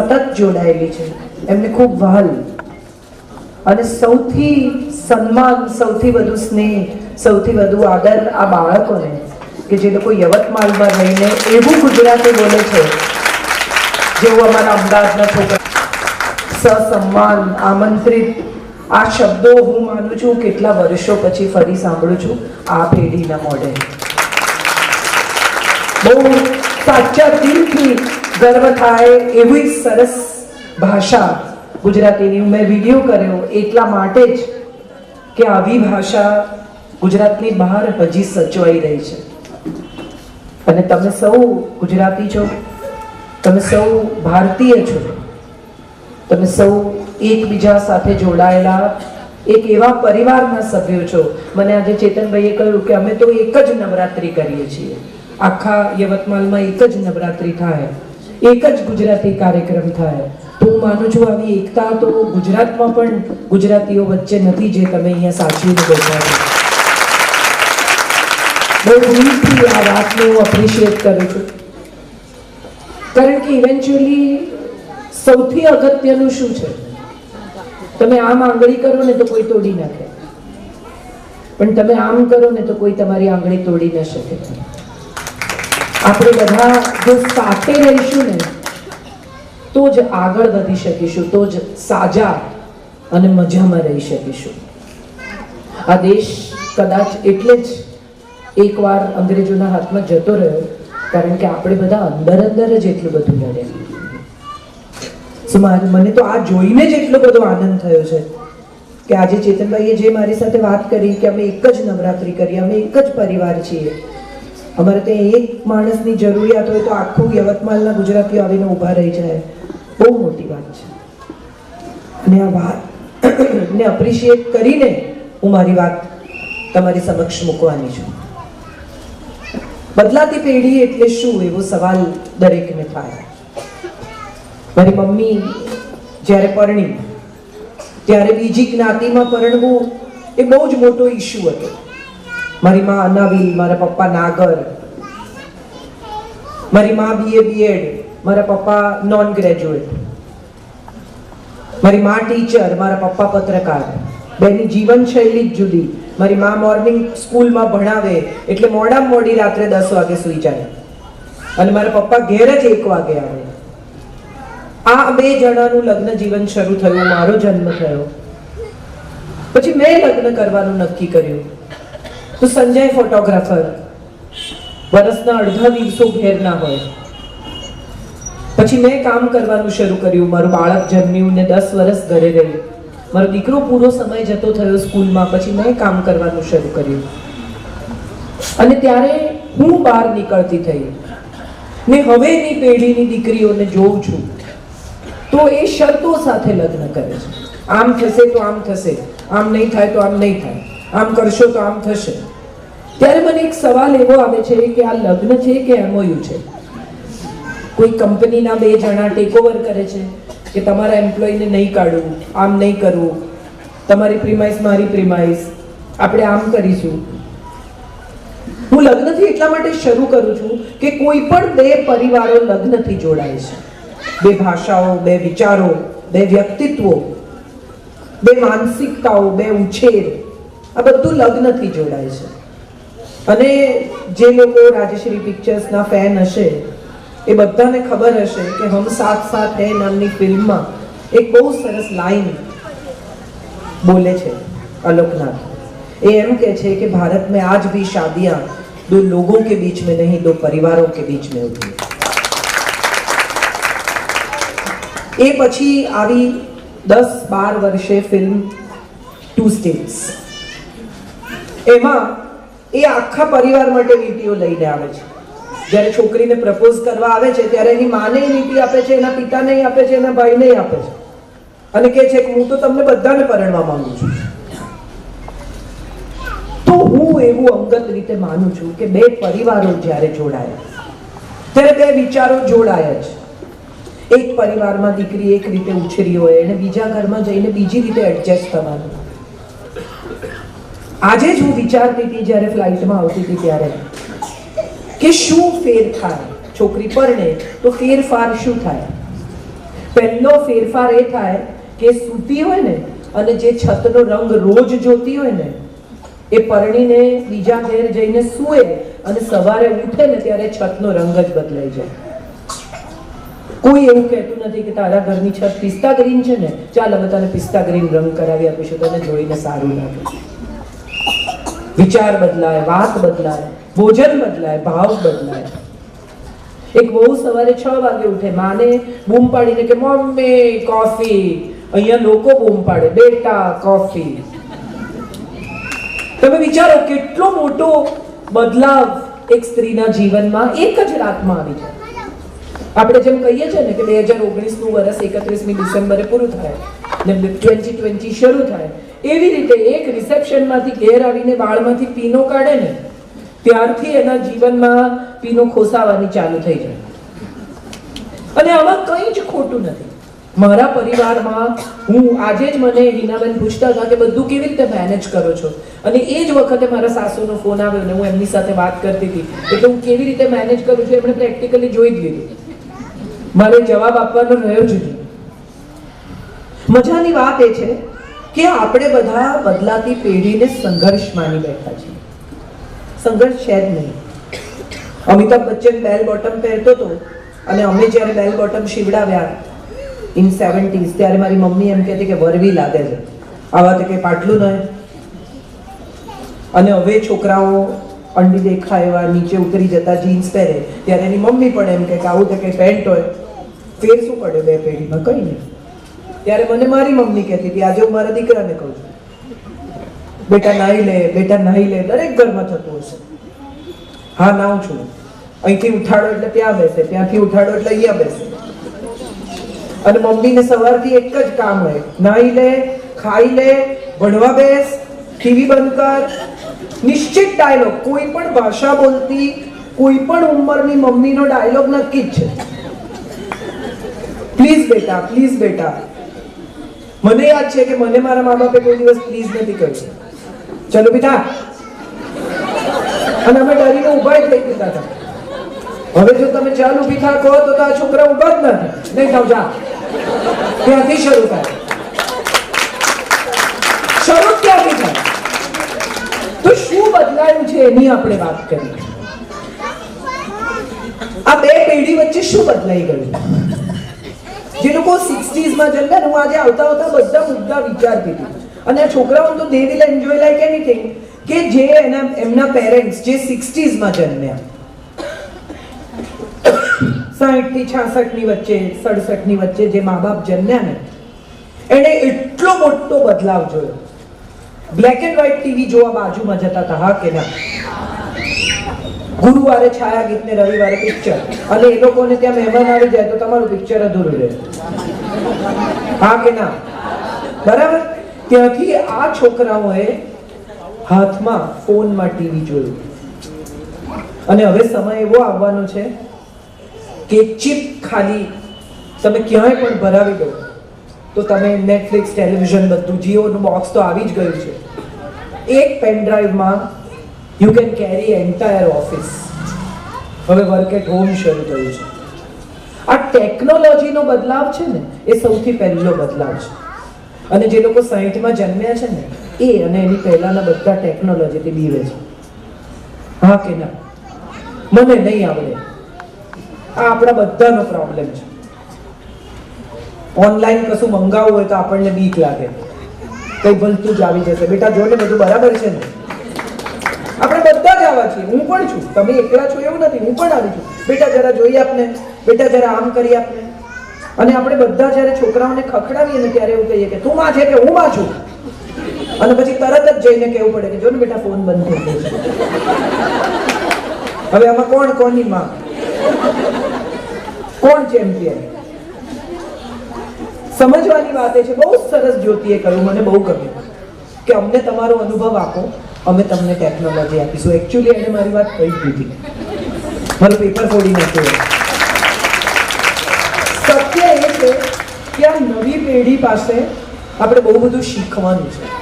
સતત જોડાયેલી છે. એમને ખૂબ વહલ. અને સૌથી સન્માન, સૌથી વધુ સ્નેહ, સૌથી વધુ આદર આ બાળકોને કે જે લોકો યવતમાલમાં રહીને એવું ગુજરાતી બોલે છે, જેવું અમારા અમદાવાદના છોકરા સસન્માન, આમંત્રિત. આ શબ્દો હું માનું છું કેટલા વર્ષો પછી ફરી સાંભળું છું. આ પેઢીના મોઢે. બહુ સાચા દિલથી ગર્વ થાય એવી સરસ ભાષા ગુજરાતીની મેં વીડિયો કર્યો, એટલા માટે જ કે આવી ભાષા ગુજરાતની બહાર હજી સચવાઈ રહી છે. અને તમે સૌ ગુજરાતી છો, તમે સૌ ભારતીય છો, તમે સૌ એકબીજા સાથે જોડાયેલા એક એવા પરિવારના સભ્યો છો. મને આજે ચેતનભાઈએ કહ્યું કે અમે તો એક જ નવરાત્રિ કરીએ છીએ. આખા યવતમાલમાં એક જ નવરાત્રિ થાય. એક જ ગુજરાતી કાર્યક્રમ થાય. તો હું માનું છું આવી એકતા તો ગુજરાતમાં પણ ગુજરાતીઓ વચ્ચે નથી જે તમે અહીંયા સાચવીને બેઠા છો. બહુ દિલથી આ વાતને હું એપ્રિશિએટ કરું છું. કારણ કે ઇવેન્ચ્યુઅલી સૌથી અગત્યનું શું છે? તમે આમ આંગળી કરો ને તો કોઈ તોડી નાખે. પણ તમે આમ કરો ને તો કોઈ તમારી આંગળી તોડી ન શકે. આપણે બધા જો સાથે રહીશું ને, તો જ આગળ વધી શકીશું, તો જ સાજા અને મજામાં રહી શકીશું. આ દેશ કદાચ એટલે જ એકવાર અંગ્રેજોના હાથમાં જતો રહ્યો, કારણ કે આપણે બધા અંદર અંદર જ એટલું બધું લડે. મને તો આ જોઈને જ એટલો બધો આનંદ થયો છે કે આજે ચેતનભાઈએ જે મારી સાથે વાત કરી કે અમે એક જ નવરાત્રિ કરી અમે એક જ પરિવાર છીએ અમારે ત્યાં એક માણસની જરૂરિયાત હોય તો આખું યવતમાલના ગુજરાતીઓ આવીને ઊભા રહી જાય. બહુ મોટી વાત છે. અને આ વાત ને અપ્રિશિએટ કરીને હું મારી વાત તમારી સમક્ષ મૂકવાની છું. બદલાતી પેઢી એટલે શું? એવો સવાલ દરેકને થાય. મારી મમ્મી જ્યારે પરણી, ત્યારે બીજી જ્ઞાતિમાં પરણવું એ બહુ જ મોટો ઇશ્યુ હતો. મારી માં અનાવી મારા પપ્પા નાગર. મારી માં બીએ બીએડ મારા પપ્પા નોન ગ્રેજ્યુએટ મારી માં ટીચર મારા પપ્પા પત્રકાર. બેની જીવનશૈલી જ જુદી. મારી માં મોર્નિંગ સ્કૂલમાં ભણાવે, એટલે મોડા મોડી રાત્રે દસ વાગે સુઈ જાય. અને મારા પપ્પા ઘેર જ એક વાગે આવે. આ બે જણાનું લગ્ન જીવન શરૂ થયું, મારો જન્મ થયો. પછી મેં લગ્ન કરવાનું નક્કી કર્યું. તો સંજય ફોટોગ્રાફર. વર્ષના અડધા દિવસો ઘેર ના હોય. પછી મેં કામ કરવાનું શરૂ કર્યું. મારું બાળક જન્મ્યું ને દસ વર્ષ ઘરે રહી. મારો દીકરો પૂરો સમય જતો થયો સ્કૂલમાં. પછી મેં કામ કરવાનું શરૂ કર્યું. અને ત્યારે હું બહાર નીકળતી થઈ. ને હવેની પેઢીની દીકરીઓને જોઉં છું. તો એ શરતો સાથે લગ્ન કરે છે. આમ થશે તો આમ થશે. આમ નહીં થાય તો આમ નહીં થાય. આમ કરશો તો આમ થશે. ત્યારે મને એક સવાલ એવો આવે છે કે આ લગ્ન છે કે એમઓયુ છે? કોઈ કંપનીના બે જણા ટેકઓવર કરે છે કે તમારા એમ્પ્લોયને નહીં કાઢવું, આમ નહીં કરવું, તમારી પ્રિમાઇસ મારી પ્રિમાઇસ આપણે આમ કરીશું? હું લગ્નથી એટલા માટે શરૂ કરું છું કે કોઈ પણ બે પરિવારો લગ્નથી જોડાય છે. બે ભાષાઓ, બે વિચારો, બે વ્યક્તિત્વો, બે માનસિકતાઓ, બે ઉછેર, આ બધું લગ્નથી જોડાય છે. અને જે લોકો રાજશ્રી પિક્ચર્સના ફેન હશે એ બધાને ખબર હશે કે હમ સાથ સાથ હે નામની ફિલ્મમાં એક બહુ સરસ લાઈન બોલે છે અલોકનાથ એ એમ કે છે કે ભારત में आज भी शादियां दो लोगों के बीच में नहीं दो परिवारों के बीच में होती है એ પછી આવી દસ બાર વર્ષે ફિલ્મ ટુ સ્ટેટ્સ એમાં એ આખા પરિવાર માટે વીંટીઓ લઈને આવે છે. જ્યારે છોકરીને પ્રપોઝ કરવા આવે છે, ત્યારે એની માને વીંટી આપે છે, એના પિતાને આપે છે, એના ભાઈને આપે છે. અને કહે છે કે હું તો તમને બધાને પરણવા માંગુ છું. તો હું એવું અંગત રીતે માનું છું કે બે પરિવારો જ્યારે જોડાય, ત્યારે બે વિચારો જોડાય જ. એક પરિવારમાં દીકરી એક રીતે ઉછરી હોય, એને બીજા ઘરમાં જઈને બીજી રીતે એડજસ્ટ થવાનું. આજે જ હું વિચારતી હતી જ્યારે ફ્લાઇટમાં આવતી હતી ત્યારે કે શું ફેર થાય? છોકરી પરણે તો ફેરફાર શું થાય? પહેલો ફેરફાર એ થાય કે સૂતી હોય ને અને જે છતનો રંગ રોજ જોતી હોય ને, એ પરણીને બીજા ઘેર જઈને સૂએ અને સવારે ઉઠે ને ત્યારે છતનો રંગ જ બદલાઈ જાય. કોઈ એવું કહેતું નથી કે તારા ઘરની છત પિસ્તા ગ્રીન છે ને, ચાલ અમે તને પિસ્તા ગ્રીન રંગ કરાવી આપીશું, તને જોઈને સારું લાગે. વિચાર બદલાય, વાત બદલાય, ભોજન બદલાય, ભાવ બદલાય. એક બહુ સવારે છ વાગે ઉઠે, માને બૂમ પાડીને કે, મમ્મી કોફી અહીંયા લોકો બૂમ પાડે, બેટા કોફી તમે વિચારો, કેટલો મોટો બદલાવ એક સ્ત્રીના જીવનમાં એક જ રાતમાં આવી જાય. આપણે જેમ કહીએ છીએ ને કે બે હજાર ઓગણીસનું વર્ષ એકત્રીસમી ડિસેમ્બરે પૂરું થાય, ને ટ્વેન્ટી ટ્વેન્ટી શરૂ થાય એવી રીતે એક રિસેપ્શનમાંથી ઘેર આવીને વાળમાંથી પીનો કાઢે ને, ત્યારથી એના જીવનમાં પીનો ખોસાવાની ચાલુ થઈ જાય. અને આમાં કંઈ જ ખોટું નથી. મારા પરિવારમાં હું આજે જ મને હિનાબેન પૂછતા હતા કે બધું કેવી રીતે મેનેજ કરો છો? અને એ જ વખતે મારા સાસુનો ફોન આવ્યો ને હું એમની સાથે વાત કરતી હતી. એટલે હું કેવી રીતે મેનેજ કરું છું એમણે પ્રેક્ટિકલી જોઈ જ મારે જવાબ આપવાનો રહ્યો જ નહીં. મજાની વાત એ છે કે આપણે બધા બદલાતી પેઢીને સંઘર્ષ માની બેઠા છીએ. સંઘર્ષ છે જ નહીં. અમિતાભ બચ્ચન બેલ બોટમ પહેરતો હતો અને અમે જ્યારે બેલ બોટમ શીવડાવ્યા ઇન સેવન્ટીઝ ત્યારે મારી મમ્મી એમ કહેતી કે વરવી લાગે છે. આવા તો કંઈ પાટલું નહીં. અને હવે છોકરાઓ અંડી દેખાય એવા નીચે ઉતરી જતા જીન્સ પહેરે, ત્યારે એની મમ્મી પણ એમ કે આવું તો કે પેન્ટ હોય. ફેર શું પડે બે પેઢીમાં, કંઈ નહીં. ત્યારે મને મારી મમ્મી કહેતી હતી, આજે હું મારા દીકરાને કહું છું. બેટા, નાહી લે, બેટા, નાહી લે. દરેક ઘરમાં થતું હશે. હા, નાહું છું. અહીંથી ઉઠાડો એટલે ત્યાં બેસે, ત્યાંથી ઉઠાડો એટલે અહીંયા બેસે. અને મમ્મીને સવારથી એક જ કામ હોય, નાહી લે, ખાઈ લે, ભણવા બેસ, ટીવી બંધ કર. નિશ્ચિત ડાયલોગ, કોઈ પણ ભાષા બોલતી, કોઈ પણ ઉંમરની મમ્મીનો ડાયલોગ નક્કી જ છે. પ્લીઝ બેટા પ્લીઝ બેટા મને યાદ છે કે મને મારા મા બાપે કોઈ દિવસ પ્લીઝ નથી કહ્યું ચલો બેટા અને અમે ડરીને ઊભા થઈ ગયા હતા. હવે જો તમે ચાલ ઊભી થા કહો તો આ છોકરા ઊભા જ નથી. નહીં થાવ, જા. ત્યાંથી શરૂ થાય. શરૂ ક્યાંથી થાય? તો શું બદલાયું છે એની આપણે વાત કરીએ. આ બે પેઢી વચ્ચે શું બદલાઈ ગયું? જે લોકો સિક્સટીઝમાં જન્મ્યા હું આજે આવતા આવતા બધા મુદ્દા વિચારતી હતી. અને છોકરાઓ તો they will enjoy like anything કે જે એના, એમના પેરેન્ટ્સ જે સિક્સટીઝમાં જન્મ્યા. સાઠથી છાસઠની વચ્ચે સડસઠની વચ્ચે જે મા બાપ જન્મ્યા ને એને એટલો મોટો બદલાવ જોયો. બ્લેક એન્ડ વ્હાઈટ ટીવી જોવા બાજુમાં જતા હતા, હા કે ના? ગુરુવારે છાયા ગીત ને રવિવારે પિક્ચર અને એ લોકોને ત્યાં મહેમાન આવી જાય તો તમારું પિક્ચર અધૂરું રહે. હા કે ના? બરાબર? ત્યાંથી આ છોકરાઓએ હાથમાં ફોનમાં ટીવી જોયું. અને હવે સમય એવો આવવાનો છે કે ચિપ ખાલી તમે ક્યાંય પણ ભરાવી દો, તો તમે નેટફ્લિક્સ ટેલિવિઝન બધું જીઓનું બોક્સ તો આવી જ ગયું છે. એક pen ડ્રાઈવમાં you can carry entire office હવે વર્ક એટ હોમ શરૂ થયું છે. આ ટેકનોલોજીનો બદલાવ છે ને, એ સૌથી પહેલો બદલાવ છે. અને જે લોકો સાહીઠમાં જન્મ્યા છે ને, એ અને એની પહેલાના બધા ટેકનોલોજીથી બીવે છે. હા કે ના? મને નહીં આવડે. આ આપણા બધાનો પ્રોબ્લેમ છે. ઓનલાઈન કશું મંગાવવું હોય તો આપણને બીક લાગે. કઈ ભલતું જ આવી જશે. બેટા જો ને બધું બરાબર છે ને? આવા છીએ હું પણ છું. તમે એકલા છો એવું નથી. હું પણ આવી છું. બેટા, જરા જોઈ આપને. બેટા, જરા આમ કરી આપને. અને આપણે બધા જ્યારે છોકરાઓને ખખડાવીએ ને ત્યારે એવું કહીએ કે તું માં છે કે હું માં છું? અને પછી તરત જ જઈને કહેવું પડે કે જો ને બેટા, ફોન બંધ થઈ ગયો હવે આમાં કોણ કોની માં? કોણ ચેમ્પિયન? સમજવાની વાત એ છે. બહુ સરસ જ્યોતિએ કહ્યું. મને બહુ ગમ્યું કે અમને તમારો અનુભવ આપો. અમે તમને ટેકનોલોજી આપીશું. એકચ્યુઅલી એને મારી વાત કહી દીધી. મારું પેપર ફોડી નાખ્યું. સત્ય એ છે કે આ નવી પેઢી પાસે આપણે બહુ બધું શીખવાનું છે.